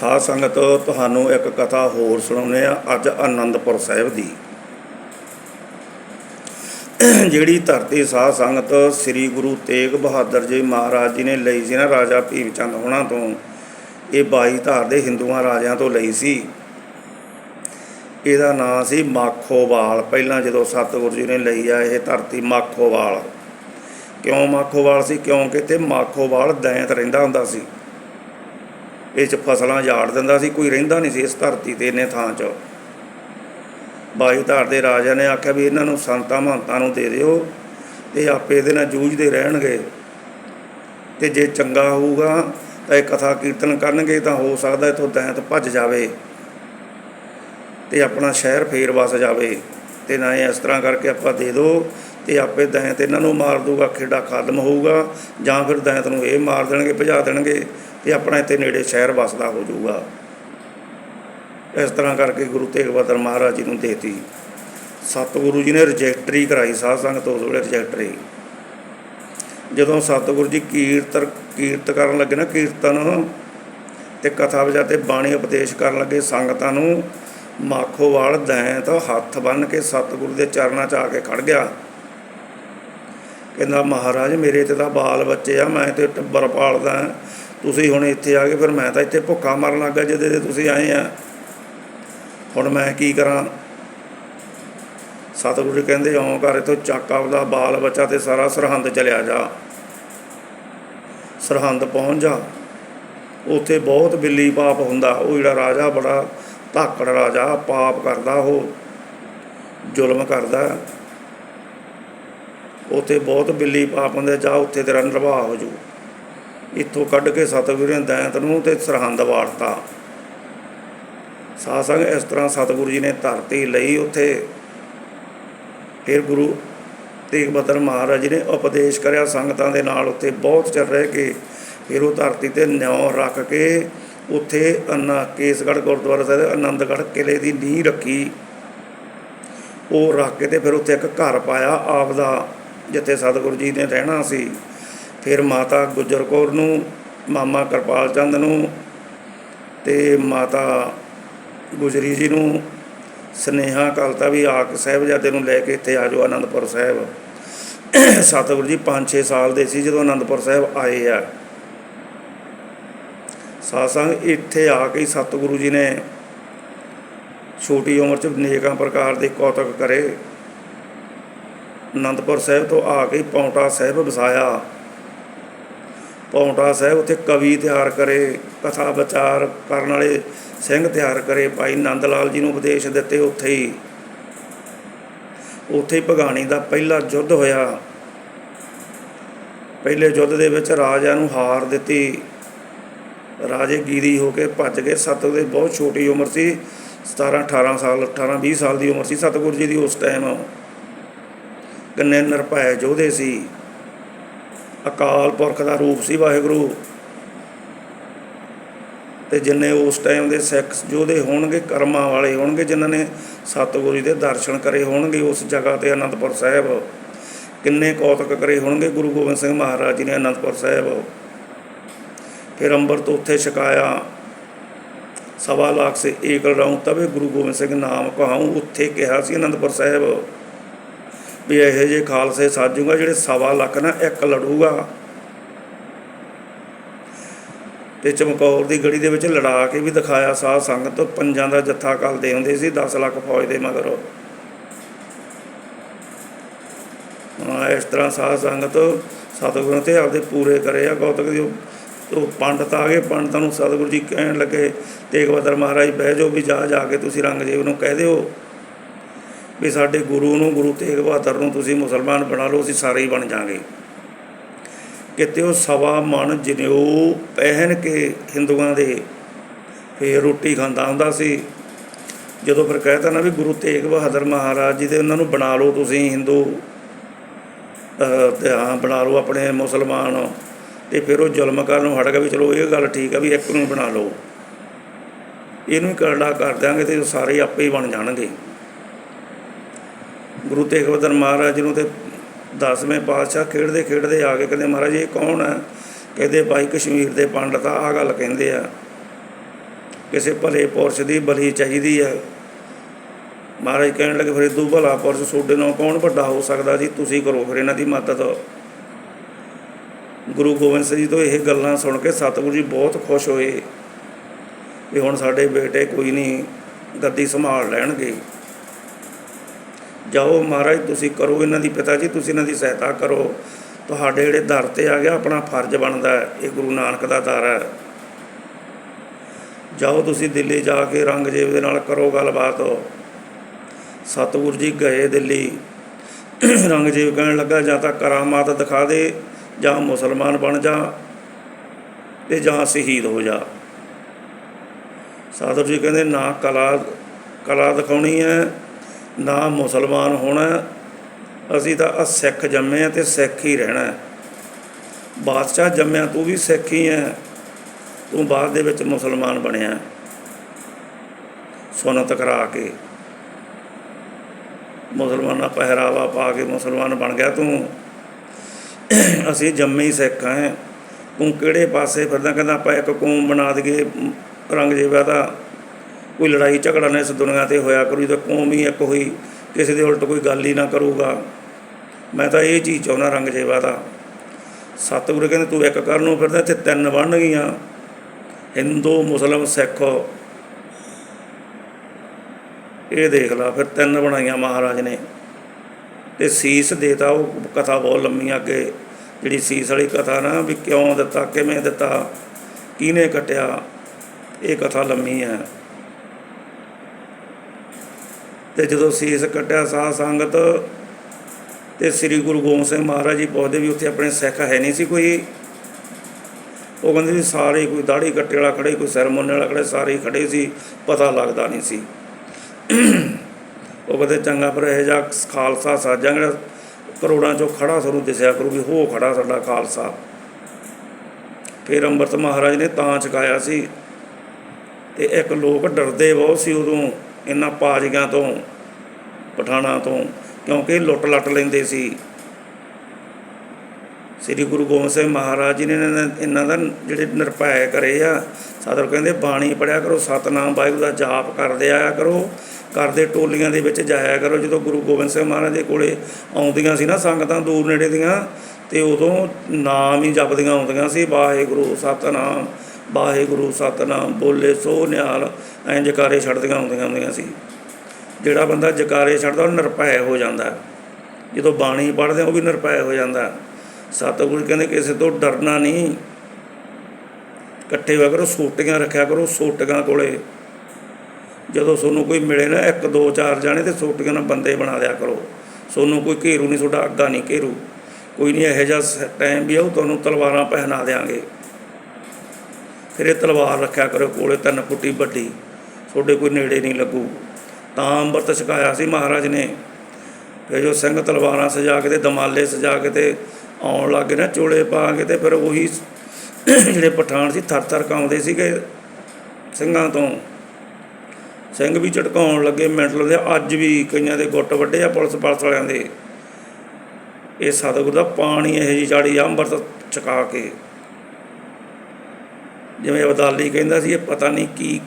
ਸਾਧ ਸੰਗਤ, ਤੁਹਾਨੂੰ ਇੱਕ ਕਥਾ ਹੋਰ ਸੁਣਾਉਂਦੇ ਆ ਅੱਜ ਆਨੰਦਪੁਰ ਸਾਹਿਬ ਦੀ। ਜਿਹੜੀ ਧਰਤੀ ਸਾਧ ਸੰਗਤ ਸ੍ਰੀ ਗੁਰੂ ਤੇਗ ਬਹਾਦਰ ਜੀ ਮਹਾਰਾਜ ਜੀ ਨੇ ਲਈ ਸੀ ਨਾ ਰਾਜਾ ਭੀਮ ਚੰਦ ਹੋਣਾ ਤੋਂ, ਇਹ ਬਾਈ ਧਾਰ ਦੇ ਹਿੰਦੂਆਂ ਰਾਜਿਆਂ ਤੋਂ ਲਈ ਸੀ। ਇਹਦਾ ਨਾਂ ਸੀ ਮਾਖੋਵਾਲ। ਪਹਿਲਾਂ ਜਦੋਂ ਸਤਿਗੁਰੂ ਜੀ ਨੇ ਲਈ ਆ ਇਹ ਧਰਤੀ ਮਾਖੋਵਾਲ। ਕਿਉਂ ਮਾਖੋਵਾਲ ਸੀ? ਕਿਉਂਕਿ ਇੱਥੇ ਮਾਖੋਵਾਲ ਦੈਂਤ ਰਹਿੰਦਾ ਹੁੰਦਾ ਸੀ। ਇਹ ਚ ਫਸਲਾਂ ਝਾੜ ਦਿੰਦਾ ਸੀ, ਕੋਈ ਰਹਿੰਦਾ ਨਹੀਂ ਸੀ ਇਸ ਧਰਤੀ ਤੇ ਇੰਨੇ ਥਾਂ 'ਚ। ਬਾਈ ਦੇ ਰਾਜਾ ਨੇ ਆਖਿਆ ਵੀ ਇਹਨਾਂ ਨੂੰ ਸੰਤਾਂ ਮਹੰਤਾਂ ਨੂੰ ਦੇ ਦਿਓ ਤੇ ਆਪੇ ਇਹਦੇ ਨਾਲ ਜੂਝਦੇ ਰਹਿਣਗੇ। ਤੇ ਜੇ ਚੰਗਾ ਹੋਊਗਾ ਤਾਂ ਇਹ ਕਥਾ ਕੀਰਤਨ ਕਰਨਗੇ, ਤਾਂ ਹੋ ਸਕਦਾ ਇਥੋਂ ਦੈਂਤ ਭੱਜ ਜਾਵੇ ਤੇ ਆਪਣਾ ਸ਼ਹਿਰ ਫੇਰ ਵਸ ਜਾਵੇ। ਤੇ ਨਾ ਇਸ ਤਰ੍ਹਾਂ ਕਰਕੇ ਆਪਾਂ ਦੇ ਦਿਓ ਤੇ ਆਪੇ ਦੈਂਤ ਇਹਨਾਂ ਨੂੰ ਮਾਰ ਦੂਗਾ, ਖੇਡਾ ਖਤਮ ਹੋਊਗਾ ਜਾਂ ਫਿਰ ਦੈਂਤ ਨੂੰ ਇਹ ਮਾਰ ਦੇਣਗੇ, ਭਜਾ ਦੇਣਗੇ ਤੇ ਆਪਣਾ ਇੱਥੇ ਨੇੜੇ ਸ਼ਹਿਰ ਵਸਦਾ ਹੋ ਜਾਊਗਾ। ਇਸ ਤਰ੍ਹਾਂ ਕਰਕੇ ਗੁਰੂ ਤੇਗ ਬਹਾਦਰ ਮਹਾਰਾਜ ਜੀ ਨੂੰ ਦੇਤੀ। ਸਤਿਗੁਰੂ ਜੀ ਨੇ ਰਜਿਸਟਰੀ ਕਰਾਈ, ਸਾਧ ਸੰਗਤ ਉਸ ਵੇਲੇ ਰਜਿਸਟਰੀ। ਜਦੋਂ ਸਤਿਗੁਰੂ ਜੀ ਕੀਰਤਨ, ਕੀਰਤ ਕਰਨ ਲੱਗੇ ਨਾ ਕੀਰਤਨ, ਤੇ ਕਥਾ ਵਜਾ ਤੇ ਬਾਣੀ ਉਪਦੇਸ਼ ਕਰਨ ਲੱਗੇ ਸੰਗਤਾਂ ਨੂੰ ਮਾਖੋਵਾਲ ਦੈਂਤ ਹੱਥ ਬੰਨ ਕੇ ਸਤਿਗੁਰੂ ਦੇ ਚਰਨਾਂ 'ਚ ਆ ਕੇ ਖੜ ਗਿਆ। ਕਹਿੰਦਾ, ਮਹਾਰਾਜ, ਮੇਰੇ ਤੇ ਤਾਂ ਬਾਲ ਬੱਚੇ ਆ, ਮੈਂ ਤੇ ਟੱਬਰ ਪਾਲਦਾ ਤੁਸੀਂ ਹੁਣ ਇੱਥੇ ਆ ਕੇ ਫਿਰ ਮੈਂ ਤਾਂ ਇੱਥੇ ਭੁੱਖਾ ਮਰਨ ਲੱਗਾ ਜਿਹਦੇ ਤੇ ਤੁਸੀਂ ਆਏ ਆ। ਹੁਣ ਮੈਂ ਕੀ ਕਰਾਂ? ਸਤਿਗੁਰੂ ਜੀ ਕਹਿੰਦੇ, ਇਉਂ ਕਰ, ਇਥੋਂ ਚੱਕ ਆਪਦਾ ਬਾਲ ਬੱਚਾ ਤੇ ਸਾਰਾ ਸਰਹੰਦ ਚਲਿਆ ਜਾ। ਸਰਹੰਦ ਪਹੁੰਚ ਜਾ। ਉੱਥੇ ਬਹੁਤ ਬਿੱਲੀ ਪਾਪ ਹੁੰਦਾ। ਉਹ ਜਿਹੜਾ ਰਾਜਾ ਬੜਾ ਧਾਕੜ ਰਾਜਾ ਪਾਪ ਕਰਦਾ, ਉਹ ਜ਼ੁਲਮ ਕਰਦਾ। ਉੱਥੇ ਬਹੁਤ ਬਿੱਲੀ ਪਾਪ ਹੁੰਦੇ, ਜਾ ਉੱਥੇ ਤੇਰਾ ਨਿਰਵਾਹ ਹੋ ਜੂ। ਇੱਥੋਂ ਕੱਢ ਕੇ ਸਤਿਗੁਰੂ ਨੇ ਦੈਂਤ ਨੂੰ ਤੇ ਸਰਹੰਦ ਵਾਰਤਾ। ਸਾਧ ਸੰਗ ਇਸ ਤਰ੍ਹਾਂ ਸਤਿਗੁਰੂ ਜੀ ਨੇ ਧਰਤੀ ਲਈ ਉੱਥੇ ਫਿਰ ਗੁਰੂ ਤੇਗ ਬਹਾਦਰ ਮਹਾਰਾਜ ਜੀ ਨੇ ਉਪਦੇਸ਼ ਕਰਿਆ। ਸੰਗਤਾਂ ਦੇ ਨਾਲ ਉੱਥੇ ਬਹੁਤ ਚਿਰ ਰਹਿ ਕੇ ਫਿਰ ਉਹ ਧਰਤੀ ਤੇ ਨਿਉ ਰੱਖ ਕੇ ਉੱਥੇ ਅੰਨਾ ਕੇਸਗੜ੍ਹ ਗੁਰਦੁਆਰਾ ਸਾਹਿਬ ਦੇ ਆਨੰਦਗੜ੍ਹ ਕਿਲੇ ਦੀ ਨੀਂਹ ਰੱਖੀ। ਉਹ ਰੱਖ ਕੇ ਤੇ ਫਿਰ ਉੱਥੇ ਇੱਕ ਘਰ ਪਾਇਆ ਆਪ ਦਾ ਜਿੱਥੇ ਸਤਿਗੁਰੂ ਜੀ ਨੇ ਰਹਿਣਾ ਸੀ। ਫਿਰ ਮਾਤਾ ਗੁਜਰ ਕੌਰ ਨੂੰ, ਮਾਮਾ ਕਿਰਪਾਲ ਚੰਦ ਨੂੰ ਤੇ ਮਾਤਾ ਗੁਜਰੀ ਜੀ ਨੂੰ, ਸਨੇਹਾ ਕਲਤਾ ਵੀ ਆਕ ਸਾਹਿਬਜ਼ਾਦੇ ਨੂੰ ਲੈ ਕੇ ਇੱਥੇ ਆ ਜਾਓ ਆਨੰਦਪੁਰ ਸਾਹਿਬ। ਸਤਿਗੁਰੂ ਜੀ 5-6 ਸਾਲ ਦੇ ਸੀ ਜਦੋਂ ਆਨੰਦਪੁਰ ਸਾਹਿਬ ਆਏ ਆ। ਸਾਸੰਗ ਇੱਥੇ ਆ ਕੇ ਸਤਿਗੁਰੂ ਜੀ ਨੇ ਛੋਟੀ ਉਮਰ 'ਚ ਨੇਕਾਂ ਪ੍ਰਕਾਰ ਦੇ ਕੌਤਕ ਕਰੇ। ਅਨੰਦਪੁਰ ਸਾਹਿਬ ਤੋਂ ਆ ਕੇ ਹੀ ਪੌਂਟਾ ਸਾਹਿਬ ਵਸਾਇਆ। ਪੌਂਟਾ ਸਾਹਿਬ ਉੱਥੇ ਕਵੀ ਤਿਆਰ ਕਰੇ, ਕਥਾ ਵਿਚਾਰ ਕਰਨ ਵਾਲੇ ਸਿੰਘ ਤਿਆਰ ਕਰੇ। ਭਾਈ ਨੰਦ ਲਾਲ ਜੀ ਨੂੰ ਉਪਦੇਸ਼ ਦਿੱਤੇ ਉੱਥੇ ਹੀ। ਉੱਥੇ ਹੀ ਭਗਾਣੀ ਦਾ ਪਹਿਲਾ ਯੁੱਧ ਹੋਇਆ। ਪਹਿਲੇ ਯੁੱਧ ਦੇ ਵਿੱਚ ਰਾਜਾ ਨੂੰ ਹਾਰ ਦਿੱਤੀ। ਰਾਜੇ ਗੀਰੀ ਹੋ ਕੇ ਭੱਜ ਗਏ। ਸਤਿਗੁਰ ਦੇ ਬਹੁਤ ਛੋਟੀ ਉਮਰ ਸੀ। 17 18 ਸਾਲ 18 20 ਸਾਲ ਦੀ ਉਮਰ ਸੀ। ਸਤਿਗੁਰੂ ਜੀ ਦੀ ਉਸ ਟਾਈਮ ਕਿੰਨੇ ਨਿਰਭੈ ਯੋਧੇ ਸੀ। ਅਕਾਲ ਪੁਰਖ ਦਾ ਰੂਪ ਸੀ ਵਾਹਿਗੁਰੂ। ਤੇ ਜਿੰਨੇ ਉਸ ਟਾਈਮ ਦੇ ਸਿੱਖ ਯੋਧੇ ਹੋਣਗੇ, ਕਰਮਾਂ ਵਾਲੇ ਹੋਣਗੇ, ਜਿਨ੍ਹਾਂ ਨੇ ਸਤਿਗੁਰੂ ਜੀ ਦੇ ਦਰਸ਼ਨ ਕਰੇ ਹੋਣਗੇ ਉਸ ਜਗ੍ਹਾ ਤੇ ਅਨੰਦਪੁਰ ਸਾਹਿਬ, ਕਿੰਨੇ ਕੌਤਕ ਕਰੇ ਹੋਣਗੇ, ਗੁਰੂ ਗੋਬਿੰਦ ਸਿੰਘ ਮਹਾਰਾਜ ਜੀ ਨੇ ਅਨੰਦਪੁਰ ਸਾਹਿਬ। ਫਿਰ ਅੰਬਰ ਤੋਂ ਉੱਥੇ ਛਕਾਇਆ। ਸਵਾ ਲੱਖ ਸੇ ਏਕ ਲੜਾਉਂ ਤਵੇ ਗੁਰੂ ਗੋਬਿੰਦ ਸਿੰਘ ਨਾਮ ਕਹਾਉ, ਉੱਥੇ ਕਿਹਾ ਸੀ ਅਨੰਦਪੁਰ ਸਾਹਿਬ ਵੀ ਇਹ ਜਿਹੇ ਖਾਲਸੇ ਸਾਜੂਗਾ ਜਿਹੜੇ ਸਵਾ ਲੱਖ ਨਾ ਇੱਕ ਲੜੂਗਾ। ਤੇ ਚਮਕੌਰ ਦੀ ਗੜੀ ਦੇ ਵਿੱਚ ਲੜਾ ਕੇ ਵੀ ਦਿਖਾਇਆ ਸਾਧ ਸੰਗਤ, ਪੰਜਾਂ ਦਾ ਜੱਥਾ ਕਰਦੇ ਹੁੰਦੇ ਸੀ 10 ਲੱਖ ਫੌਜ ਦੇ ਮਗਰ। ਇਸ ਤਰ੍ਹਾਂ ਸਾਧ ਸੰਗਤ ਸਤਿਗੁਰੂ ਤੇ ਆਪਦੇ ਪੂਰੇ ਕਰੇ ਆ ਕੌਤਕ ਦੀ ਉਹ- ਪੰਡਤ ਆ ਗਏ, ਪੰਡਤਾਂ ਨੂੰ ਸਤਿਗੁਰੂ ਜੀ ਕਹਿਣ ਲੱਗੇ ਤੇਗ ਬਹਾਦਰ ਮਹਾਰਾਜ, ਬਹਿ ਜਾਓ ਵੀ ਜਾ ਜਾ ਕੇ ਤੁਸੀਂ ਰੰਗਜੀਤ ਨੂੰ ਕਹਿ ਦਿਓ ਵੀ ਸਾਡੇ ਗੁਰੂ ਨੂੰ, ਗੁਰੂ ਤੇਗ ਬਹਾਦਰ ਨੂੰ ਤੁਸੀਂ ਮੁਸਲਮਾਨ ਬਣਾ ਲਓ, ਅਸੀਂ ਸਾਰੇ ਹੀ ਬਣ ਜਾਾਂਗੇ ਕਿਤੇ ਉਹ ਸਵਾ ਮਨ ਜਨੇਊ ਪਹਿਨ ਕੇ ਹਿੰਦੂਆਂ ਦੇ ਫੇਰ ਰੋਟੀ ਖਾਂਦਾ ਹੁੰਦਾ ਸੀ। ਜਦੋਂ ਫਿਰ ਕਹਿਤਾ ਨਾ ਵੀ ਗੁਰੂ ਤੇਗ ਬਹਾਦਰ ਮਹਾਰਾਜ ਜੀ ਦੇ ਉਹਨਾਂ ਨੂੰ ਬਣਾ ਲਓ ਤੁਸੀਂ ਹਿੰਦੂ ਤੇ ਹਾਂ, ਬਣਾ ਲਓ ਆਪਣੇ ਮੁਸਲਮਾਨ ਤੇ ਫਿਰ ਉਹ ਜ਼ੁਲਮ ਕਰਨ ਨੂੰ ਹਟ ਗਿਆ ਵੀ ਚਲੋ ਇਹ ਗੱਲ ਠੀਕ ਆ ਵੀ ਇੱਕ ਨੂੰ ਬਣਾ ਲਓ। ਇਹਨੂੰ ਕਰੜਾ ਕਰ ਦਿਆਂਗੇ ਤੇ ਸਾਰੇ ਆਪੇ ਹੀ ਬਣ ਜਾਣਗੇ। ਗੁਰੂ ਤੇਗ ਬਹਾਦਰ ਮਹਾਰਾਜ ਜੀ ਨੂੰ ਤੇ ਦਸਵੇਂ ਪਾਤਸ਼ਾਹ ਖੇਡਦੇ ਖੇਡਦੇ ਆ ਕੇ ਕਹਿੰਦੇ ਮਹਾਰਾਜ ਇਹ ਕੌਣ ਹੈ ਕਹਿੰਦੇ ਭਾਈ ਕਸ਼ਮੀਰ ਦੇ ਪੰਡਤ ਆ, ਆਹ ਗੱਲ ਕਹਿੰਦੇ ਆ। ਕਿਸੇ ਭਲੇ ਪੁਰਸ਼ ਦੀ ਬਲੀ ਚਾਹੀਦੀ ਹੈ ਮਹਾਰਾਜ ਕਹਿਣ ਲੱਗੇ, ਫਿਰ ਇਦੋਂ ਭਲਾ ਪੁਰਸ਼ ਤੁਹਾਡੇ ਨਾਲ ਕੌਣ ਵੱਡਾ ਹੋ ਸਕਦਾ ਜੀ? ਤੁਸੀਂ ਕਰੋ ਫਿਰ ਇਹਨਾਂ ਦੀ ਮਦਦ। ਗੁਰੂ ਗੋਬਿੰਦ ਸਿੰਘ ਜੀ ਤੋਂ ਇਹ ਗੱਲਾਂ ਸੁਣ ਕੇ ਸਤਿਗੁਰੂ ਜੀ ਬਹੁਤ ਖੁਸ਼ ਹੋਏ ਵੀ ਹੁਣ ਸਾਡੇ ਬੇਟੇ ਕੋਈ ਨਹੀਂ ਗੱਦੀ ਸੰਭਾਲ ਲੈਣਗੇ। ਜਾਓ ਮਹਾਰਾਜ, ਤੁਸੀਂ ਕਰੋ ਇਹਨਾਂ ਦੀ ਪਿਤਾ ਜੀ, ਤੁਸੀਂ ਇਹਨਾਂ ਦੀ ਸਹਾਇਤਾ ਕਰੋ। ਤੁਹਾਡੇ ਜਿਹੜੇ ਦਰ ਤੇ ਆ ਗਿਆ, ਆਪਣਾ ਫਰਜ਼ ਬਣਦਾ ਹੈ। ਇਹ ਗੁਰੂ ਨਾਨਕ ਦਾ ਦਰ ਹੈ। ਜਾਓ ਤੁਸੀਂ ਦਿੱਲੀ ਜਾ ਕੇ ਰੰਗਜੀਤ ਦੇ ਨਾਲ ਕਰੋ ਗੱਲਬਾਤ। ਸਤਿਗੁਰੂ ਜੀ ਗਏ ਦਿੱਲੀ। ਰੰਗਜੀਤ ਕਹਿਣ ਲੱਗਾ, ਜਾਂ ਤਾਂ ਕਰਾਮਾਤ ਦਿਖਾ ਦੇ। ਜਾਂ ਮੁਸਲਮਾਨ ਬਣ ਜਾ ਤੇ ਜਾਂ ਸ਼ਹੀਦ ਹੋ ਜਾ। ਸਾਧੂ ਜੀ ਕਹਿੰਦੇ, ਨਾ ਕਲਾ ਕਲਾ ਦਿਖਾਉਣੀ ਹੈ, ਨਾ ਮੁਸਲਮਾਨ ਹੋਣਾ ਅਸੀਂ ਤਾਂ ਆ ਸਿੱਖ ਜੰਮੇ ਆ ਤੇ ਸਿੱਖ ਹੀ ਰਹਿਣਾ ਬਾਦਸ਼ਾਹ ਜੰਮਿਆ ਤੂੰ ਵੀ ਸਿੱਖ ਹੀ ਹੈ। ਤੂੰ ਬਾਅਦ ਦੇ ਵਿੱਚ ਮੁਸਲਮਾਨ ਬਣਿਆ ਸੁਨਤ ਕਰਾ ਕੇ। ਮੁਸਲਮਾਨਾਂ ਪਹਿਰਾਵਾ ਪਾ ਕੇ ਮੁਸਲਮਾਨ ਬਣ ਗਿਆ ਤੂੰ। ਅਸੀਂ ਜੰਮੇ ਹੀ ਸਿੱਖ ਹਾਂ। ਤੂੰ ਕਿਹੜੇ ਪਾਸੇ ਫਿਰਦਾ, ਕਹਿੰਦਾ ਆਪਾਂ ਇੱਕ ਕੌਮ ਬਣਾ ਦਈਏ, ਰੰਗ ਜਿਹਾ ਦਾ ਕੋਈ ਲੜਾਈ ਝਗੜਾ ਨਾ ਇਸ ਦੁਨੀਆ ਤੇ ਹੋਇਆ ਕਰੂ ਤਾਂ ਕੌਮ ਹੀ ਇੱਕ ਹੋਈ, ਕਿਸੇ ਦੇ ਉਲਟ ਕੋਈ ਗੱਲ ਹੀ ਨਾ ਕਰੂਗਾ। ਮੈਂ ਤਾਂ ਇਹ ਚੀਜ਼ ਚਾਹੁੰਦਾ ਰੰਗ ਜਿਹਾ ਦਾ ਸਤਿਗੁਰੂ ਕਹਿੰਦੇ, ਤੂੰ ਇੱਕ ਕਰਨ ਨੂੰ ਫਿਰਦਾ, ਇੱਥੇ ਤਿੰਨ ਬਣ ਗਈਆਂ। ਹਿੰਦੂ, ਮੁਸਲਮ, ਸਿੱਖ। ਇਹ ਦੇਖ ਲਾ, ਫਿਰ ਤਿੰਨ ਬਣਾਈਆਂ ਮਹਾਰਾਜ ਨੇ। ਤੇ ਸੀਸ ਦੇਤਾ, ਉਹ ਕਥਾ ਬਹੁਤ ਲੰਮੀ ਅੱਗੇ। ਜਿਹੜੀ ਸੀਸ ਵਾਲੀ ਕਥਾ ਨਾ ਵੀ ਕਿਉਂ ਦਿੱਤਾ, ਕਿਵੇਂ ਦਿੱਤਾ, ਕਿਹਨੇ ਕਟਿਆ, ਇਹ ਕਥਾ ਲੰਮੀ ਹੈ। ਤੇ ਜਦੋਂ ਸੀਸ ਕਟਿਆ ਸਾਧ ਸੰਗਤ ਤੇ ਸ੍ਰੀ ਗੁਰੂ ਗੋਬਿੰਦ ਸਿੰਘ ਮਹਾਰਾਜ ਜੀ ਪਹੁੰਚਦੇ ਵੀ ਉੱਥੇ ਆਪਣੇ ਸਿੱਖ ਹੈ ਨਹੀਂ ਸੀ ਕੋਈ? ਉਹ ਕਹਿੰਦੇ ਵੀ ਸਾਰੇ ਕੋਈ ਦਾੜੀ ਕੱਟੇ ਵਾਲਾ ਖੜੇ ਕੋਈ ਸੈਰਮੋਨੀ ਵਾਲਾ ਖੜੇ ਸਾਰੇ ਹੀ ਖੜੇ ਸੀ, ਪਤਾ ਲੱਗਦਾ ਨਹੀਂ ਸੀ। ਉਹ ਕਹਿੰਦੇ ਚੰਗਾ ਪਰ ਇਹ ਜਾ ਖਾਲਸਾ ਸਾਜਾਂ ਜਿਹੜਾ ਕਰੋੜਾਂ ਚੋਂ ਖੜਾ ਸਾਨੂੰ ਦਿਸਿਆ ਕਰੂ ਵੀ ਹੋ ਖੜਾ ਸਾਡਾ ਖਾਲਸਾ। ਫਿਰ ਅੰਮ੍ਰਿਤ ਮਹਾਰਾਜ ਨੇ ਤਾਂ ਚਕਾਇਆ ਸੀ ਤੇ ਇੱਕ ਲੋਕ ਡਰਦੇ ਬਹੁਤ ਸੀ ਉਦੋਂ ਇਹਨਾਂ ਪਾਜੀਆਂ ਤੋਂ, ਪਠਾਣਾ ਤੋਂ, ਕਿਉਂਕਿ ਲੁੱਟ ਲੱਟ ਲੈਂਦੇ ਸੀ। ਸ੍ਰੀ ਗੁਰੂ ਗੋਬਿੰਦ ਸਿੰਘ ਮਹਾਰਾਜ ਜੀ ਨੇ ਇਹਨਾਂ ਦਾ- ਇਹਨਾਂ ਦਾ ਜਿਹੜੇ ਨਿਰਭੈ ਕਰੇ ਆ ਸਾਦਰ ਕਹਿੰਦੇ ਬਾਣੀ ਪੜਿਆ ਕਰੋ, ਸਤਨਾਮ ਵਾਹਿਗੁਰੂ ਦਾ ਜਾਪ ਕਰਦੇ ਆਇਆ ਕਰੋ ਕਰਦੇ ਟੋਲੀਆਂ ਦੇ ਵਿੱਚ ਜਾਇਆ ਕਰੋ। ਜਦੋਂ ਗੁਰੂ ਗੋਬਿੰਦ ਸਿੰਘ ਮਹਾਰਾਜ ਦੇ ਕੋਲੇ ਆਉਂਦੀਆਂ ਸੀ ਨਾ ਸੰਗਤਾਂ ਦੂਰ ਨੇੜੇ ਦੀਆਂ, ਤੇ ਉਦੋਂ ਨਾਮ ਹੀ ਜਪਦੀਆਂ ਆਉਂਦੀਆਂ ਸੀ, ਵਾਹਿਗੁਰੂ ਸਤਨਾਮ ਵਾਹਿਗੁਰੂ ਸਤਨਾਮ, ਬੋਲੇ ਸੋ ਨਿਹਾਲ, ਐਂ ਜਕਾਰੇ ਛੱਡਦੀਆਂ ਆਉਂਦੀਆਂ ਹੁੰਦੀਆਂ ਸੀ। ਜਿਹੜਾ ਬੰਦਾ ਜਕਾਰੇ ਛੱਡਦਾ, ਉਹ ਨਿਰਭੈ ਹੋ ਜਾਂਦਾ। ਜਦੋਂ ਬਾਣੀ ਪੜ੍ਹਦੇ ਉਹ ਵੀ ਨਿਰਭੈ ਹੋ ਜਾਂਦਾ। ਸਤਿਗੁਰੂ ਕਹਿੰਦੇ ਕਿਸੇ ਤੋਂ ਡਰਨਾ ਨਹੀਂ। ਇਕੱਠੇ ਹੋਇਆ ਕਰੋ, ਸੋਟੀਆਂ ਰੱਖਿਆ ਕਰੋ ਸੋਟੀਆਂ ਕੋਲੇ। ਜਦੋਂ ਤੁਹਾਨੂੰ ਕੋਈ ਮਿਲੇ ਨਾ, ਇੱਕ, ਦੋ, ਚਾਰ ਜਾਣੇ ਤੇ ਸੋਟੀਆਂ ਨਾਲ ਬੰਦੇ ਬਣਾ ਲਿਆ ਕਰੋ। ਤੁਹਾਨੂੰ ਕੋਈ ਘੇਰੂ ਨਹੀਂ, ਤੁਹਾਡਾ ਅੱਗਾ ਨਹੀਂ ਘੇਰੂ। ਕੋਈ ਨਹੀਂ, ਇਹੋ ਜਿਹਾ ਟਾਈਮ ਵੀ ਆਊ, ਤੁਹਾਨੂੰ ਤਲਵਾਰਾਂ ਪਹਿਨਾ ਦੇਾਂਗੇ ਫਿਰ ਇਹ ਤਲਵਾਰ ਰੱਖਿਆ ਕਰੋ ਕੋਲੇ, ਤਿੰਨ ਫੁੱਟੀ ਵੱਡੀ। ਤੁਹਾਡੇ ਕੋਈ ਨੇੜੇ ਨਹੀਂ ਲੱਗੂ। ਤਾਂ ਅੰਮ੍ਰਿਤ ਛਕਾਇਆ ਸੀ ਮਹਾਰਾਜ ਨੇ। ਫਿਰ ਜੋ ਸਿੰਘ ਤਲਵਾਰਾਂ ਸਜਾ ਕੇ ਤੇ ਦਮਾਲੇ ਸਜਾ ਕੇ ਤੇ ਆਉਣ ਲੱਗ ਗਏ ਨਾ, ਚੋਲੇ ਪਾ ਕੇ ਤੇ ਫਿਰ ਉਹੀ ਜਿਹੜੇ ਪਠਾਨ ਸੀ, ਥਰ ਥਰ ਕਾਉਂਦੇ ਸੀਗੇ ਸਿੰਘਾਂ ਤੋਂ। ਸਿੰਘ ਵੀ ਝਟਕਾਉਣ ਲੱਗੇ, ਮਿੰਟ ਲਾਉਂਦੇ ਅੱਜ ਵੀ ਕਈਆਂ ਦੇ ਗੁੱਟ ਵੱਡੇ ਆ ਪੁਲਿਸ ਪਾਲਸ ਵਾਲਿਆਂ ਦੇ। ਇਹ ਸਤਿਗੁਰ ਦਾ ਪਾਣੀ ਇਹ ਜੀ ਚਾੜੀ ਆ ਅੰਮ੍ਰਿਤ ਛਕਾ ਕੇ। ਜਿਵੇਂ ਅਬਦਾਲੀ ਕਹਿੰਦਾ ਸੀ, ਇਹ ਪਤਾ ਨਹੀਂ ਕੀ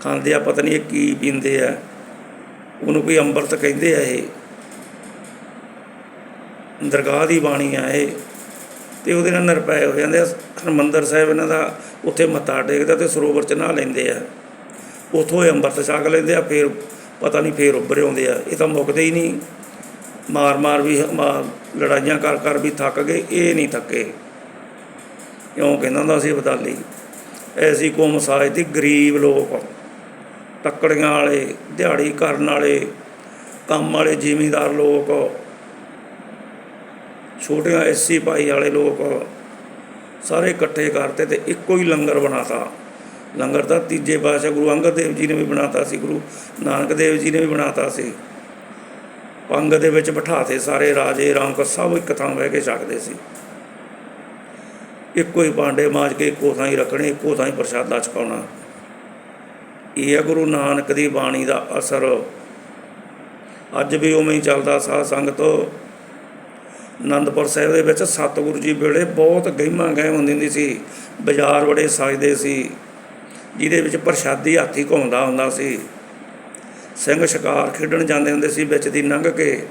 ਖਾਂਦੇ ਆ, ਪਤਾ ਨਹੀਂ ਇਹ ਕੀ ਪੀਂਦੇ ਆ। ਉਹਨੂੰ ਕੋਈ ਅੰਮ੍ਰਿਤ ਕਹਿੰਦੇ ਆ ਇਹ। ਦਰਗਾਹ ਦੀ ਬਾਣੀ ਆ ਇਹ। ਤੇ ਉਹਦੇ ਨਾਲ ਨਿਰਪੈ ਹੋ ਜਾਂਦੇ ਆ। ਹਰਮੰਦਰ ਸਾਹਿਬ ਇਹਨਾਂ ਦਾ ਉੱਥੇ ਮੱਥਾ ਟੇਕਦਾ ਤੇ ਸਰੋਵਰ ਚ ਨਹਾ ਲੈਂਦੇ ਆ। ਉਥੋਂ ਇਹ ਅੰਮ੍ਰਿਤ ਛਕ ਲੈਂਦੇ ਆ, ਫਿਰ ਪਤਾ ਨਹੀਂ ਫਿਰ ਉੱਭਰੇ ਆਉਂਦੇ ਆ। ਇਹ ਤਾਂ ਮੁੱਕਦੇ ਹੀ ਨਹੀਂ। ਮਾਰ ਮਾਰ ਵੀ ਮਾਰ ਲੜਾਈਆਂ ਕਰ ਕਰ ਵੀ ਥੱਕ ਗਏ, ਇਹ ਨਹੀਂ ਥੱਕੇ। ਕਿਉਂ ਕਹਿੰਦਾ ਹੁੰਦਾ ਸੀ ਅਬਦਾਲੀ। ਐਸੀ ਕੌਮ ਸਾਜ ਦੀ ਗਰੀਬ ਲੋਕ ਟੱਕੜੀਆਂ ਵਾਲੇ, ਦਿਹਾੜੀ ਕਰਨ ਵਾਲੇ, ਕੰਮ ਵਾਲੇ ਜ਼ਿਮੀਂਦਾਰ ਲੋਕ ਛੋਟੀਆਂ ਐਸੀ ਭਾਈ ਵਾਲੇ ਲੋਕ ਸਾਰੇ ਇਕੱਠੇ ਕਰਤੇ ਤੇ ਇੱਕੋ ਹੀ ਲੰਗਰ ਬਣਾਤਾ। ਲੰਗਰ ਦਾ ਤੀਜੇ ਪਾਤਸ਼ਾਹ ਗੁਰੂ ਅੰਗਦ ਦੇਵ ਜੀ ਨੇ ਵੀ ਬਣਾਤਾ ਸੀ, ਗੁਰੂ ਨਾਨਕ ਦੇਵ ਜੀ ਨੇ ਵੀ ਬਣਾਤਾ ਸੀ। ਪੰਗ ਦੇ ਵਿੱਚ ਬਿਠਾਤੇ ਸਾਰੇ ਰਾਜੇ ਰਾਮਕ ਸਭ ਇੱਕ ਥਾਂ ਬਹਿ ਕੇ ਛਕਦੇ ਸੀ। ਇੱਕੋ ਹੀ ਪਾਂਡੇ ਮਾਂਜ ਕੇ ਇੱਕੋ ਥਾਂ ਹੀ ਰੱਖਣੇ, ਇੱਕੋ ਥਾਂ ਹੀ ਪ੍ਰਸ਼ਾਦਾ ਛਕਾਉਣਾ। ਇਹ ਹੈ ਗੁਰੂ ਨਾਨਕ ਦੀ ਬਾਣੀ ਦਾ ਅਸਰ। ਅੱਜ ਵੀ ਉਵੇਂ ਹੀ ਚੱਲਦਾ ਸਾਧ ਸੰਗਤ ਅਨੰਦਪੁਰ ਸਾਹਿਬ ਦੇ ਵਿੱਚ ਸਤਿਗੁਰੂ ਜੀ ਵੇਲੇ ਬਹੁਤ ਗਹਿਮਾ ਗਹਿਮ ਹੁੰਦੀ ਹੁੰਦੀ ਸੀ, ਬਾਜ਼ਾਰ ਬੜੇ ਸਜਦੇ ਸੀ, ਜਿਹਦੇ ਵਿੱਚ ਪ੍ਰਸ਼ਾਦੀ ਹਾਥੀ ਘੁੰਮਦਾ ਹੁੰਦਾ ਸੀ। ਸਿੰਘ ਸ਼ਿਕਾਰ ਖੇਡਣ ਜਾਂਦੇ ਹੁੰਦੇ ਸੀ ਵਿੱਚ ਦੀ ਲੰਘ ਕੇ।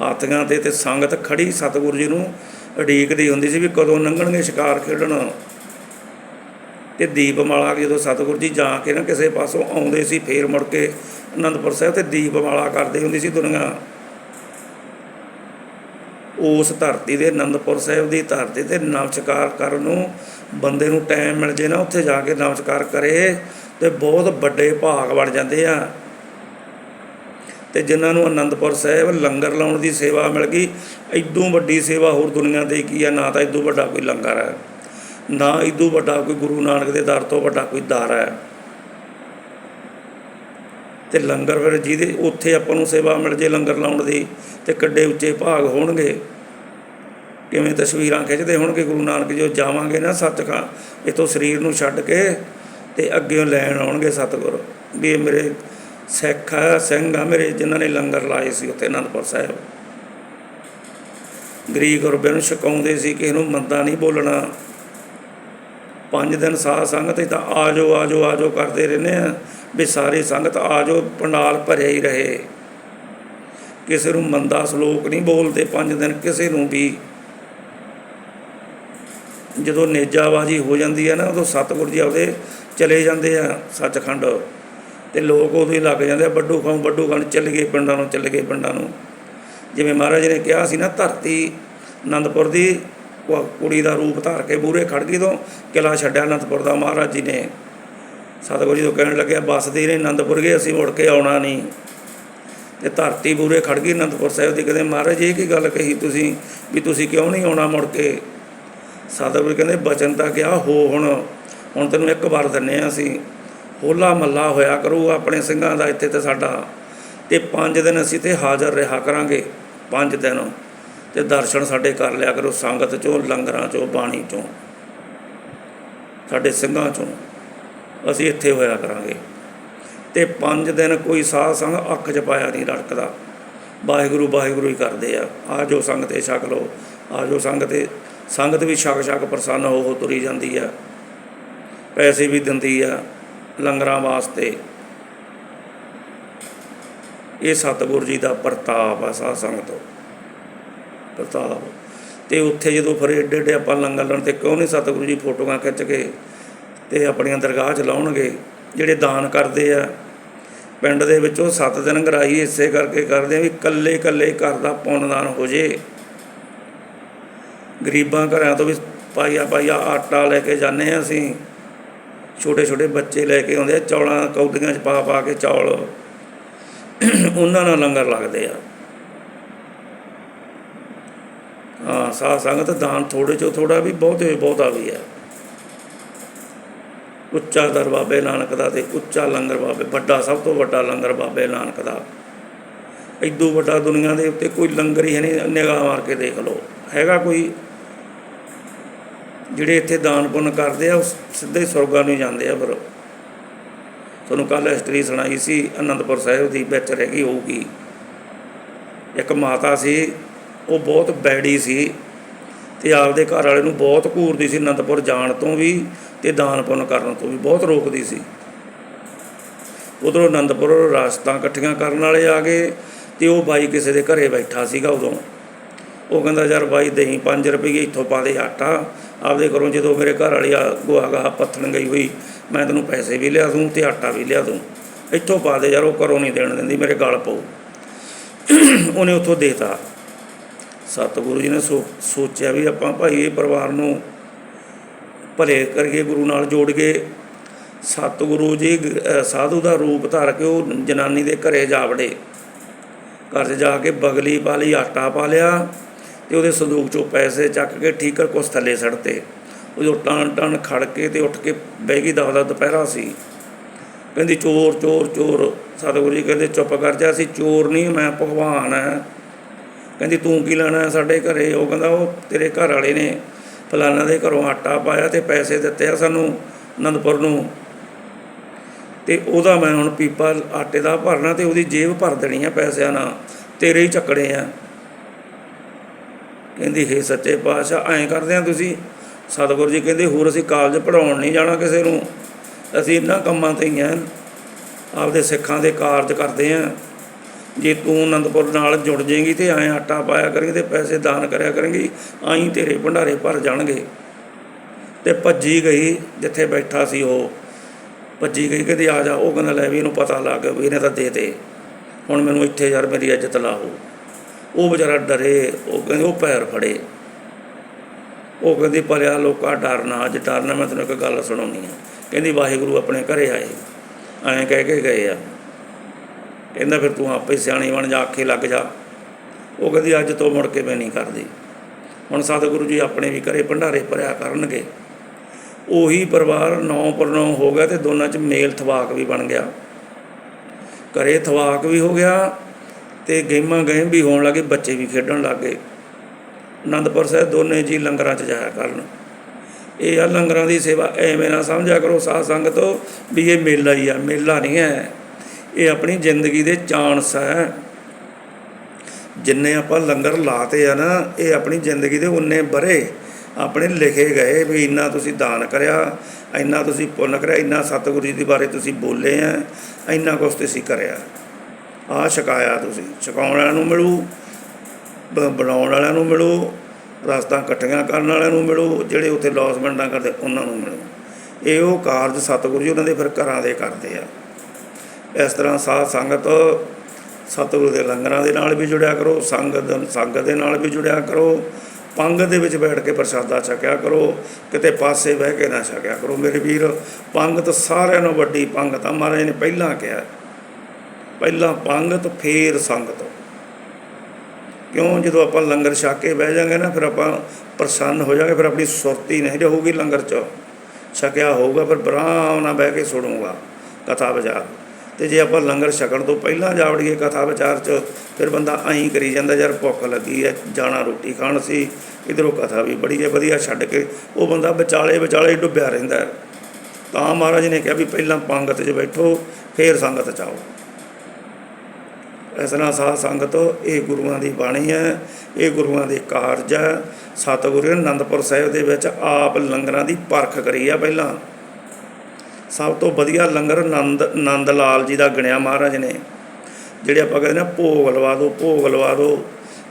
ਹਾਥੀਆਂ ਤੇ ਤੇ ਸੰਗਤ ਖੜੀ ਸਤਿਗੁਰੂ ਜੀ ਨੂੰ ਉਡੀਕਦੀ ਹੁੰਦੀ ਸੀ ਵੀ ਕਦੋਂ ਲੰਘਣਗੇ ਸ਼ਿਕਾਰ ਖੇਡਣ। ਤੇ ਦੀਪਮਾਲਾ ਜਦੋਂ ਸਤਿਗੁਰੂ ਜੀ ਜਾ ਕੇ ਨਾ ਕਿਸੇ ਪਾਸੋਂ ਆਉਂਦੇ ਸੀ, ਫੇਰ ਮੁੜ ਕੇ ਅਨੰਦਪੁਰ ਸਾਹਿਬ ਤੇ ਦੀਪਮਾਲਾ ਕਰਦੇ ਹੁੰਦੀ ਸੀ ਦੁਨੀਆ। ਉਸ ਧਰਤੀ ਦੇ ਅਨੰਦਪੁਰ ਸਾਹਿਬ ਦੀ ਧਰਤੀ ਤੇ ਨਮਸਕਾਰ ਕਰਨ ਨੂੰ ਬੰਦੇ ਨੂੰ ਟਾਈਮ ਮਿਲ ਜੇ ਨਾ, ਉੱਥੇ ਜਾ ਕੇ ਨਮਸਕਾਰ ਕਰੇ ਤੇ ਬਹੁਤ ਵੱਡੇ ਭਾਗ ਬਣ ਜਾਂਦੇ ਆ। ਤੇ ਜਿਨ੍ਹਾਂ ਨੂੰ ਅਨੰਦਪੁਰ ਸਾਹਿਬ ਲੰਗਰ ਲਾਉਣ ਦੀ ਸੇਵਾ ਮਿਲ ਗਈ ਇਦੋਂ ਵੱਡੀ ਸੇਵਾ ਹੋਰ ਦੁਨੀਆ ਤੇ ਕੀ ਆ, ਨਾ ਤਾਂ ਇਦੋਂ ਵੱਡਾ ਕੋਈ ਲੰਗਰ ਹੈ, ਨਾ ਇਦੋਂ ਵੱਡਾ ਕੋਈ ਗੁਰੂ ਨਾਨਕ ਦੇ ਦਰ ਤੋਂ ਵੱਡਾ ਕੋਈ ਦਰ ਹੈ। ਤੇ ਲੰਗਰ ਫਿਰ ਜਿਹਦੇ ਉੱਥੇ ਆਪਾਂ ਨੂੰ ਸੇਵਾ ਮਿਲ ਜੇ ਲੰਗਰ ਲਾਉਣ ਦੀ ਤੇ ਕਿੱਡੇ ਉੱਚੇ ਭਾਗ ਹੋਣਗੇ। ਕਿਵੇਂ ਤਸਵੀਰਾਂ ਖਿੱਚਦੇ ਹੋਣਗੇ ਗੁਰੂ ਨਾਨਕ ਜੋ ਜਾਵਾਂਗੇ ਨਾ ਸਤਿਖਾ ਇਥੋਂ ਸਰੀਰ ਨੂੰ ਛੱਡ ਕੇ ਤੇ ਅੱਗੇ ਲੈਣ ਆਉਣਗੇ ਸਤਿਗੁਰ। ਵੀ ਇਹ ਮੇਰੇ ਸਿੱਖ ਆ ਸਿੰਘ ਆ ਮੇਰੇ, ਜਿਨ੍ਹਾਂ ਨੇ ਲੰਗਰ ਲਾਏ ਸੀ ਉੱਥੇ ਅਨੰਦਪੁਰ ਸਾਹਿਬ। ਗਰੀਕ ਗੁਰਬਿਆਂ ਨੂੰ ਛਕਾਉਂਦੇ ਸੀ ਕਿਸੇ ਨੂੰ ਮੰਦਾ ਨਹੀਂ ਬੋਲਣਾ। ਪੰਜ ਦਿਨ ਸਾਧ ਸੰਗਤ ਹੀ ਤਾਂ ਆਜੋ ਆਜੋ ਆਜੋ ਕਰਦੇ ਰਹਿੰਦੇ ਆ। ਵੀ ਸਾਰੀ ਸੰਗਤ ਆ ਜਾਓ, ਪੰਡਾਲ ਭਰਿਆ ਹੀ ਰਹੇ। ਕਿਸੇ ਨੂੰ ਮੰਦਾ ਸ਼ਲੋਕ ਨਹੀਂ ਬੋਲਦੇ, ਪੰਜ ਦਿਨ ਕਿਸੇ ਨੂੰ ਵੀ। ਜਦੋਂ ਨੇਜਾਬਾਜੀ ਹੋ ਜਾਂਦੀ ਹੈ ਨਾ, ਉਦੋਂ ਸਤਿਗੁਰ ਜੀ ਆਪਦੇ ਚਲੇ ਜਾਂਦੇ ਆ ਸੱਚਖੰਡ। ਤੇ ਲੋਕ ਉਦੋਂ ਹੀ ਲੱਗ ਜਾਂਦੇ ਆ, ਵੱਡੂ ਖਾਂ ਵੱਡੂ ਖਾਂ ਚੱਲ ਗਏ ਪਿੰਡਾਂ ਨੂੰ, ਚੱਲ ਗਏ ਪਿੰਡਾਂ ਨੂੰ। ਜਿਵੇਂ ਮਹਾਰਾਜ ਨੇ ਕਿਹਾ ਸੀ ਨਾ, ਧਰਤੀ ਆਨੰਦਪੁਰ ਦੀ, ਕੁ- ਕੁੜੀ ਦਾ ਰੂਪ ਧਾਰ ਕੇ ਬੂਰੇ ਖੜ ਗਈ ਤੋਂ, ਕਿਲਾ ਛੱਡਿਆ ਆਨੰਦਪੁਰ ਦਾ ਮਹਾਰਾਜ ਜੀ ਨੇ। ਸਤਿਗੁਰੂ ਜੀ ਤੋਂ ਕਹਿਣ ਲੱਗਿਆ ਬਸਦੇ ਨੇ ਆਨੰਦਪੁਰ ਗਏ, ਅਸੀਂ ਮੁੜ ਕੇ ਆਉਣਾ ਨਹੀਂ। ਤੇ ਧਰਤੀ ਬੂਰੇ ਖੜ ਗਈ ਆਨੰਦਪੁਰ ਸਾਹਿਬ ਦੀ, ਕਹਿੰਦੇ, ਮਹਾਰਾਜ ਇਹ ਕੀ ਗੱਲ ਕਹੀ ਤੁਸੀਂ ਵੀ ਤੁਸੀਂ ਕਿਉਂ ਨਹੀਂ ਆਉਣਾ ਮੁੜ ਕੇ? ਸਤਿਗੁਰੂ ਕਹਿੰਦੇ, ਬਚਨ ਤਾਂ ਕਿਹਾ, ਹੋ ਹੁਣ ਹੁਣ ਤੈਨੂੰ ਇੱਕ ਵਾਰ ਦਿੰਨੇ ਆ ਅਸੀਂ। ਹੋਲਾ ਮੱਲਾ ਹੋਇਆ ਕਰੂ, ਆਪਣੇ ਸਿੰਘਾਂ ਦਾ ਇੱਥੇ ਤੇ ਸਾਡਾ। ਤੇ ਪੰਜ ਦਿਨ ਅਸੀਂ ਤੇ ਹਾਜ਼ਰ ਰਿਹਾ ਕਰਾਂਗੇ, ਪੰਜ ਦਿਨ। ਤੇ ਦਰਸ਼ਨ ਸਾਡੇ ਕਰ ਲਿਆ ਕਰੋ, ਸੰਗਤ ਚੋਂ, ਲੰਗਰਾਂ ਚੋਂ, ਬਾਣੀ ਚੋਂ, ਸਾਡੇ ਸਿੰਘਾਂ ਚੋਂ। ਅਸੀਂ ਇੱਥੇ ਹੋਇਆ ਕਰਾਂਗੇ। ਤੇ ਪੰਜ ਦਿਨ ਕੋਈ ਸਾਧ ਸੰਗ ਅੱਖ 'ਚ ਪਾਇਆ ਨਹੀਂ ਰੜਕਦਾ। ਵਾਹਿਗੁਰੂ ਵਾਹਿਗੁਰੂ ਹੀ ਕਰਦੇ ਆ। ਆ ਜੋ ਸੰਗਤੇ ਛਕ ਲਓ, ਆ ਜੋ ਸੰਗਤੇ ਸੰਗਤ ਵੀ ਛਕ ਛਕ ਪ੍ਰਸੰਨ ਹੋ ਹੋ ਤੁਰੀ ਜਾਂਦੀ ਆ। ਪੈਸੇ ਵੀ ਦਿੰਦੀ ਆ ਲੰਗਰਾਂ ਵਾਸਤੇ। ਇਹ ਸਤਿਗੁਰੂ ਜੀ ਦਾ ਪ੍ਰਤਾਪ ਆ ਸਾਧ ਸੰਗਤ ਪ੍ਰਤਾਪ। ਤੇ ਉੱਥੇ ਜਦੋਂ ਫਿਰ ਏਡੇ ਏਡੇ ਆਪਾਂ ਲੰਗਰ ਲਾਉਣ ਤੇ ਕਿਉਂ ਨਹੀਂ ਸਤਿਗੁਰੂ ਜੀ ਫੋਟੋਆਂ ਖਿੱਚ ਕੇ ਤੇ ਆਪਣੀਆਂ ਦਰਗਾਹ 'ਚ ਲਾਉਣਗੇ ਜਿਹੜੇ ਦਾਨ ਕਰਦੇ ਆ। ਪਿੰਡ ਦੇ ਵਿੱਚੋਂ 7 ਦਿਨ ਗਰਾਈ ਇਸੇ ਕਰਕੇ ਕਰਦੇ ਆ ਵੀ ਕੱਲੇ ਕੱਲੇ ਘਰ ਦਾ ਪੁੰਨਦਾਨ ਹੋ ਜੇ। ਗਰੀਬਾਂ ਘਰਾਂ ਤੋਂ ਵੀ ਪਾਈਆ ਪਾਈਆ ਆਟਾ ਲੈ ਕੇ ਜਾਂਦੇ ਆ ਅਸੀਂ। ਛੋਟੇ ਛੋਟੇ ਬੱਚੇ ਲੈ ਕੇ ਆਉਂਦੇ ਆ, ਚੌਲਾਂ, ਕੌਡੀਆਂ 'ਚ ਪਾ ਪਾ ਕੇ ਚੌਲ। ਉਹਨਾਂ ਨਾਲ ਲੰਗਰ ਲੱਗਦੇ ਆ। ਹਾਂ, ਸਾਧ ਸੰਗਤ ਦਾਨ ਥੋੜੇ ਚੋਂ ਥੋੜਾ ਵੀ ਬਹੁਤੇ, ਬਹੁਤਾ ਵੀ ਹੈ ਉੱਚਾ ਦਰ ਬਾਬੇ ਨਾਨਕ ਦਾ ਤੇ ਉੱਚਾ ਲੰਗਰ ਬਾਬੇ, ਵੱਡਾ, ਸਭ ਤੋਂ ਵੱਡਾ ਲੰਗਰ ਬਾਬੇ ਨਾਨਕ ਦਾ। ਇਦੋਂ ਵੱਡਾ ਦੁਨੀਆ ਦੇ ਉੱਤੇ ਕੋਈ ਲੰਗਰ ਹੀ ਨਹੀਂ, ਨਿਗਾਹ ਮਾਰ ਕੇ ਦੇਖ ਲਓ। ਹੈਗਾ ਕੋਈ? ਜਿਹੜੇ ਇੱਥੇ ਦਾਨ ਪੁੰਨ ਕਰਦੇ ਆ, ਉਹ ਸਿੱਧੇ ਸੁਰਗਾਂ ਨੂੰ ਜਾਂਦੇ ਆ ਫਿਰ। ਤੁਹਾਨੂੰ ਕੱਲ ਹਿਸਟਰੀ ਸੁਣਾਈ ਸੀ, ਅਨੰਦਪੁਰ ਸਾਹਿਬ ਦੀ ਵਿੱਚ ਰਹਿ ਗਈ ਹੋਊਗੀ। ਇੱਕ ਮਾਤਾ ਸੀ, ਉਹ ਬਹੁਤ ਬੈੜੀ ਸੀ ਤੇ ਆਪਦੇ ਘਰ ਵਾਲੇ ਨੂੰ ਬਹੁਤ ਘੂਰਦੀ ਸੀ ਅਨੰਦਪੁਰ ਜਾਣ ਤੋਂ ਵੀ। ਤੇ ਦਾਨ ਪੁੰਨ ਕਰਨ ਤੋਂ ਵੀ ਬਹੁਤ ਰੋਕਦੀ ਸੀ। ਉਧਰੋਂ ਅਨੰਦਪੁਰ ਰਾਸਤਾਂ ਇਕੱਠੀਆਂ ਕਰਨ ਵਾਲੇ ਆ ਗਏ ਤੇ ਉਹ ਬਾਈ ਕਿਸੇ ਦੇ ਘਰੇ ਬੈਠਾ ਸੀਗਾ ਉਦੋਂ। ਉਹ ਕਹਿੰਦਾ, ਯਾਰ ਬਾਈ ਦਹੀਂ 5 ਰੁਪਏ ਇੱਥੋਂ ਪਾ ਦੇ ਆਟਾ। ਆਪਦੇ ਘਰੋਂ ਜਦੋਂ ਮੇਰੇ ਘਰ ਵਾਲੀ ਆ ਗੁਆਗਾ ਪੱਥਣ ਗਈ ਹੋਈ, ਮੈਂ ਤੈਨੂੰ ਪੈਸੇ ਵੀ ਲਿਆ ਦੂੰ ਤੇ ਆਟਾ ਵੀ ਲਿਆ ਦੂੰ। ਇੱਥੋਂ ਪਾ ਦੇ ਯਾਰ, ਉਹ ਘਰੋਂ ਨਹੀਂ ਦੇਣ ਦਿੰਦੀ, ਮੇਰੇ ਗਲ ਪਊ ਉਹਨੇ ਉੱਥੋਂ ਦੇਤਾ। ਸਤਿਗੁਰੂ ਜੀ ਨੇ ਸੋ, ਸੋਚਿਆ ਵੀ ਆਪਾਂ ਭਾਈ ਇਹ ਪਰਿਵਾਰ ਨੂੰ ਭਲੇ ਕਰਕੇ ਗੁਰੂ ਨਾਲ ਜੋੜ ਕੇ ਸਤਿਗੁਰੂ ਜੀ ਸਾਧੂ ਦਾ ਰੂਪ ਧਾਰ ਕੇ ਉਹ ਜਨਾਨੀ ਦੇ ਘਰੇ ਜਾ ਵੜੇ। ਘਰ 'ਚ ਜਾ ਕੇ ਬਗਲੀ ਪਾ ਲਈ, ਆਟਾ ਪਾ ਲਿਆ ਤੇ ਉਹਦੇ ਸੰਦੂਕ 'ਚੋਂ ਪੈਸੇ ਚੱਕ ਕੇ ਠੀਕਰ ਕੁਛ ਥੱਲੇ ਸੜਤੇ। ਉਹ ਜੋ ਟਣ ਟਾਣ ਖੜ ਕੇ ਤੇ ਉੱਠ ਕੇ ਬਹਿ ਗਈ ਦਵਦਾ ਦੁਪਹਿਰਾ ਸੀ। ਕਹਿੰਦੀ, ਚੋਰ ਚੋਰ ਚੋਰ। ਸਤਿਗੁਰੂ ਜੀ ਕਹਿੰਦੇ, ਚੁੱਪ ਕਰ ਜਾ, ਅਸੀਂ ਚੋਰ ਨਹੀਂ, ਮੈਂ ਭਗਵਾਨ ਆ ਕਹਿੰਦੀ, ਤੂੰ ਕੀ ਲੈਣਾ ਸਾਡੇ ਘਰੇ? ਉਹ ਕਹਿੰਦਾ, ਉਹ ਤੇਰੇ ਘਰ ਵਾਲੇ ਨੇ ਫਲਾਣਾ ਦੇ ਘਰੋਂ ਆਟਾ ਪਾਇਆ ਤੇ ਪੈਸੇ ਦਿੱਤੇ ਆ ਸਾਨੂੰ ਅਨੰਦਪੁਰ ਨੂੰ। ਤੇ ਉਹਦਾ ਮੈਂ ਹੁਣ ਪੀਪਾ ਆਟੇ ਦਾ ਭਰਨਾ ਤੇ ਉਹਦੀ ਜੇਬ ਭਰ ਦੇਣੀ ਆ ਪੈਸਿਆਂ ਨਾਲ, ਤੇਰੇ ਹੀ ਚੱਕੜੇ ਆ। ਕਹਿੰਦੀ, ਹੇ ਸੱਚੇ ਪਾਤਸ਼ਾਹ, ਐਂ ਕਰਦੇ ਆ ਤੁਸੀਂ? ਸਤਿਗੁਰੂ ਜੀ ਕਹਿੰਦੇ, ਹੋਰ ਅਸੀਂ ਕਾਲਜ ਪੜਾਉਣ ਨਹੀਂ ਜਾਣਾ ਕਿਸੇ ਨੂੰ। ਅਸੀਂ ਇਹਨਾਂ ਕੰਮਾਂ ਤੇ ਹੀ ਆ। ਆਪਦੇ ਸਿੱਖਾਂ ਦੇ ਕਾਰਜ ਕਰਦੇ ਆ। ਜੇ ਤੂੰ ਅਨੰਦਪੁਰ ਨਾਲ ਜੁੜ ਜਾਏਂਗੀ ਤੇ ਐਂ ਆਟਾ ਪਾਇਆ ਕਰਾਂਗੇ ਤੇ ਪੈਸੇ ਦਾਨ ਕਰਿਆ ਕਰਾਂਗੀ, ਆਈ ਤੇਰੇ ਭੰਡਾਰੇ ਭਰ ਜਾਣਗੇ। ਤੇ ਭੱਜੀ ਗਈ ਜਿੱਥੇ ਬੈਠਾ ਸੀ ਉਹ। ਭੱਜੀ ਗਈ ਕਹਿੰਦੀ, ਆ ਜਾ। ਉਹ ਕਹਿੰਦਾ, ਲੈ ਵੀ ਇਹਨੂੰ ਪਤਾ ਲੱਗ ਗਿਆ ਵੀ ਇਹਨੇ ਤਾਂ ਦੇ ਦੇ ਹੁਣ ਮੈਨੂੰ ਇੱਥੇ ਯਾਰ ਮੇਰੀ ਇੱਜ਼ਤ ਲਾਹੋ। ਉਹ ਵਿਚਾਰਾ ਡਰੇ, ਉਹ ਕਹਿੰਦੇ, ਉਹ ਪੈਰ ਫੜੇ। ਉਹ ਕਹਿੰਦੀ, ਭਲਿਆ, ਲੋਕਾਂ ਡਰਨਾ ਅੱਜ ਡਰਨਾ ਮੈਂ ਤੈਨੂੰ ਇੱਕ ਗੱਲ ਸੁਣਾਉਣੀ ਆ। ਕਹਿੰਦੀ, ਵਾਹਿਗੁਰੂ ਆਪਣੇ ਘਰੇ ਆਏ। ਐਂ ਕਹਿ ਕੇ ਗਏ ਆ। ਕਹਿੰਦਾ ਫਿਰ ਤੂੰ ਆਪੇ ਸਿਆਣੀ ਬਣ ਜਾ, ਆਖੇ ਲੱਗ ਜਾ। ਉਹ ਕਹਿੰਦੀ, ਅੱਜ ਤੋਂ ਮੁੜ ਕੇ ਮੈਂ ਨਹੀਂ ਕਰਦੀ। ਹੁਣ ਸਤਿਗੁਰੂ ਜੀ ਆਪਣੇ ਵੀ ਘਰੇ ਭੰਡਾਰੇ ਭਰਿਆ ਕਰਨਗੇ। ਉਹੀ ਪਰਿਵਾਰ ਨੌ ਪਰ ਨੌ ਹੋ ਗਿਆ ਤੇ ਦੋਨਾਂ 'ਚ ਮੇਲ ਥਵਾਕ ਵੀ ਬਣ ਗਿਆ। ਘਰੇ ਥਵਾਕ ਵੀ ਹੋ ਗਿਆ ਤੇ ਗੇਮਾਂ ਗੇਮ ਵੀ ਹੋਣ ਲੱਗੇ, ਬੱਚੇ ਵੀ ਖੇਡਣ ਲੱਗੇ ਆਨੰਦਪੁਰ ਸਾਹਿਬ ਦੋਨੇ ਜੀ ਲੰਗਰਾਂ 'ਚ ਜਾਇਆ ਕਰਨ। ਇਹ ਆ ਲੰਗਰਾਂ ਦੀ ਸੇਵਾ, ਐਵੇਂ ਨਾ ਸਮਝਿਆ ਕਰੋ ਸਾਧ ਸੰਗਤ, ਵੀ ਇਹ ਮੇਲਾ ਹੀ ਆ, ਮੇਲਾ ਨਹੀਂ ਹੈ। ਇਹ ਆਪਣੀ ਜ਼ਿੰਦਗੀ ਦੇ ਚਾਂਸ ਹੈ। ਜਿੰਨੇ ਆਪਾਂ ਲੰਗਰ ਲਾਤੇ ਆ ਨਾ, ਇਹ ਆਪਣੀ ਜ਼ਿੰਦਗੀ ਦੇ ਉਨੇ ਬਰੇ ਆਪਣੇ ਲਿਖੇ ਗਏ ਵੀ ਇੰਨਾ ਤੁਸੀਂ ਦਾਨ ਕਰਿਆ, ਇੰਨਾ ਤੁਸੀਂ ਪੁੰਨ ਕਰਿਆ, ਇੰਨਾ ਸਤਿਗੁਰੂ ਜੀ ਦੇ ਬਾਰੇ ਤੁਸੀਂ ਬੋਲੇ ਆ, ਇੰਨਾ ਕੁਛ ਤੁਸੀਂ ਕਰਿਆ। ਆ ਛਕਾਇਆ ਤੁਸੀਂ। ਛਕਾਉਣ ਵਾਲਿਆਂ ਨੂੰ ਮਿਲੂ, ਬ- ਬਣਾਉਣ ਵਾਲਿਆਂ ਨੂੰ ਮਿਲੂ, ਰਸਤਾ ਇਕੱਠੀਆਂ ਕਰਨ ਵਾਲਿਆਂ ਨੂੰ ਮਿਲੂ, ਜਿਹੜੇ ਉੱਥੇ ਲੌਸਮੈਂਟਾਂ ਕਰਦੇ, ਉਹਨਾਂ ਨੂੰ ਮਿਲੂ। ਇਹ ਉਹ ਕਾਰਜ ਸਤਿਗੁਰੂ ਜੀ ਉਹਨਾਂ ਦੇ ਫਿਰ ਘਰਾਂ ਦੇ ਕਰਦੇ ਆ। ਇਸ ਤਰ੍ਹਾਂ ਸਾਧ ਸੰਗਤ ਸਤਿਗੁਰੂ ਦੇ ਲੰਗਰਾਂ ਦੇ ਨਾਲ ਵੀ ਜੁੜਿਆ ਕਰੋ ਸੰਗਤ ਸੰਗਤ ਦੇ ਨਾਲ ਵੀ ਜੁੜਿਆ ਕਰੋ, ਪੰਗ ਦੇ ਵਿੱਚ ਬੈਠ ਕੇ ਪ੍ਰਸ਼ਾਦਾ ਛਕਿਆ ਕਰੋ, ਕਿਤੇ ਪਾਸੇ ਬਹਿ ਕੇ ਨਾ ਛਕਿਆ ਕਰੋ। ਮੇਰੇ ਵੀਰ ਪੰਗਤ ਸਾਰਿਆਂ ਨੂੰ ਵੱਡੀ ਪੰਗਤ ਆ ਮਹਾਰਾਜ ਨੇ ਪਹਿਲਾਂ ਕਿਹਾ। ਪਹਿਲਾਂ ਪੰਗਤ, ਫੇਰ ਸੰਗਤ। ਕਿਉਂ? ਜਦੋਂ ਆਪਾਂ ਲੰਗਰ ਛਕ ਕੇ ਬਹਿ ਜਾਾਂਗੇ ਨਾ, ਫਿਰ ਆਪਾਂ ਪ੍ਰਸੰਨ ਹੋ ਜਾਾਂਗੇ, ਫਿਰ ਆਪਣੀ ਸੁਰਤੀ ਨਹੀਂ ਰਹੂਗੀ ਲੰਗਰ 'ਚ। ਛਕਿਆ ਹੋਊਗਾ, ਫਿਰ ਬਰਾਮ ਨਾਲ ਬਹਿ ਕੇ ਸੁਣੂਗਾ, ਕਥਾ ਵਿਚਾਰ ਤੇ ਜੇ ਆਪਾਂ ਲੰਗਰ ਛਕਣ ਤੋਂ ਪਹਿਲਾਂ ਜਾ ਵੜੀਏ ਕਥਾ ਵਿਚਾਰ 'ਚ, ਫਿਰ ਬੰਦਾ ਐਂ ਕਰੀ ਜਾਂਦਾ, ਯਾਰ ਭੁੱਖ ਲੱਗੀ ਹੈ ਜਾਣਾ ਰੋਟੀ ਖਾਣ ਸੀ, ਇਧਰੋਂ ਕਥਾ ਵੀ ਬੜੀ ਹੈ ਵਧੀਆ ਛੱਡ ਕੇ, ਉਹ ਬੰਦਾ ਵਿਚਾਲੇ ਵਿਚਾਲੇ ਡੁੱਬਿਆ ਰਹਿੰਦਾ ਤਾਂ ਮਹਾਰਾਜ ਨੇ ਕਿਹਾ ਵੀ ਪਹਿਲਾਂ ਪੰਗਤ 'ਚ ਬੈਠੋ, ਫਿਰ ਸੰਗਤ 'ਚ ਆਓ। ਇਸ ਤਰ੍ਹਾਂ ਸਾਧ ਸੰਗਤ, ਇਹ ਗੁਰੂਆਂ ਦੀ ਬਾਣੀ ਹੈ ਇਹ ਗੁਰੂਆਂ ਦੇ ਕਾਰਜ ਹੈ ਸਤਿਗੁਰੂ ਅਨੰਦਪੁਰ ਸਾਹਿਬ ਦੇ ਵਿੱਚ ਆਪ ਲੰਗਰਾਂ ਦੀ ਪਰਖ ਕਰੀ ਆ ਪਹਿਲਾਂ। ਸਭ ਤੋਂ ਵਧੀਆ ਲੰਗਰ ਨੰਦ ਨੰਦ ਲਾਲ ਜੀ ਦਾ ਗਿਣਿਆ ਮਹਾਰਾਜ ਨੇ, ਜਿਹੜੇ ਆਪਾਂ ਕਹਿੰਦੇ ਨਾ ਭੋਗ ਲਵਾ ਦਿਓ ਭੋਗ ਲਵਾ ਦਿਓ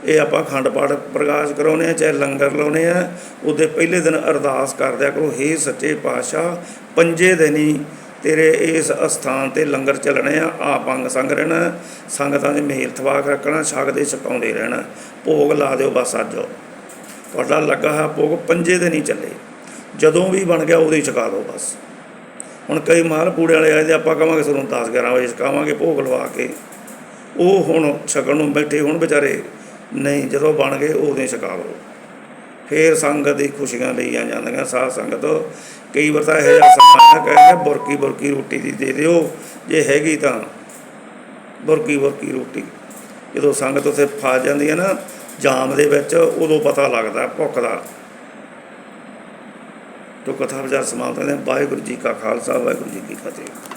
ਇਹ ਆਪਾਂ ਖੰਡ ਪਾਠ ਪ੍ਰਕਾਸ਼ ਕਰਾਉਨੇ ਆ ਚਾਹੇ ਲੰਗਰ ਲਾਉਨੇ ਆ ਉਹਦੇ ਪਹਿਲੇ ਦਿਨ ਅਰਦਾਸ ਕਰਦਿਆ ਕਰੋ ਹੇ ਸੱਚੇ ਪਾਤਸ਼ਾਹ, ਪੰਜੇ ਦਿਨ ਹੀ ਤੇਰੇ ਇਸ ਅਸਥਾਨ ਤੇ ਲੰਗਰ ਚੱਲਣੇ ਆ, ਆਪ ਅੰਗ ਸੰਗ ਰਹਿਣਾ, ਸੰਗਤਾਂ ਦੇ ਮੇਲ ਥਵਾਕ ਰੱਖਣਾ ਛਕਦੇ ਛਕਾਉਂਦੇ ਰਹਿਣਾ, ਭੋਗ ਲਾ ਦਿਓ ਬਸ ਅੱਜ। ਤੁਹਾਡਾ ਲੱਗਾ ਹੈ ਭੋਗ ਪੰਜੇ ਦਿਨ ਹੀ ਚੱਲੇ, ਜਦੋਂ ਵੀ ਬਣ ਗਿਆ ਉਦੋਂ ਛਕਾ ਦਿਓ ਬਸ। ਹੁਣ ਕਈ ਮਾਲ ਪੂੜੇ ਵਾਲੇ ਆਏ ਤੇ ਆਪਾਂ ਕਹਾਂਗੇ ਸਾਨੂੰ 10 11 ਵਜੇ ਛਕਾਵਾਂਗੇ ਭੋਗ ਲਵਾ ਕੇ। ਉਹ ਹੁਣ ਛਕਣ ਨੂੰ ਬੈਠੇ ਹੁਣ ਵਿਚਾਰੇ, ਨਹੀਂ ਜਦੋਂ ਬਣ ਗਏ ਉਦੋਂ ਹੀ ਛਕਾ ਲਓ। ਫੇਰ ਸੰਗਤ ਦੀ ਖੁਸ਼ੀਆਂ ਲਈਆਂ ਜਾਂਦੀਆਂ, ਸਾਧ ਸੰਗਤ। ਕਈ ਵਾਰ ਤਾਂ ਇਹੋ ਜਿਹਾ ਸਮਾਂ ਹੈ ਕਹਿੰਦੇ ਬੁਰਕੀ ਬੁਰਕੀ ਰੋਟੀ ਦੀ ਦੇ ਦਿਓ, ਜੇ ਹੈਗੀ ਤਾਂ ਬੁਰਕੀ ਬੁਰਕੀ ਰੋਟੀ। ਜਦੋਂ ਸੰਗਤ ਉੱਥੇ ਫਸ ਜਾਂਦੀ ਹੈ ਨਾ, ਜਾਮ ਦੇ ਵਿੱਚ ਉਦੋਂ ਪਤਾ ਲੱਗਦਾ, ਭੁੱਖ ਦਾ। ਤੋ ਕਥਾ ਵਿਚਾਰ ਸਮਾਪਤ ਕਰਦੇ ਹਾਂ। ਵਾਹਿਗੁਰੂ ਜੀ ਕਾ ਖਾਲਸਾ ਵਾਹਿਗੁਰੂ ਜੀ ਕੀ ਫਤਿਹ।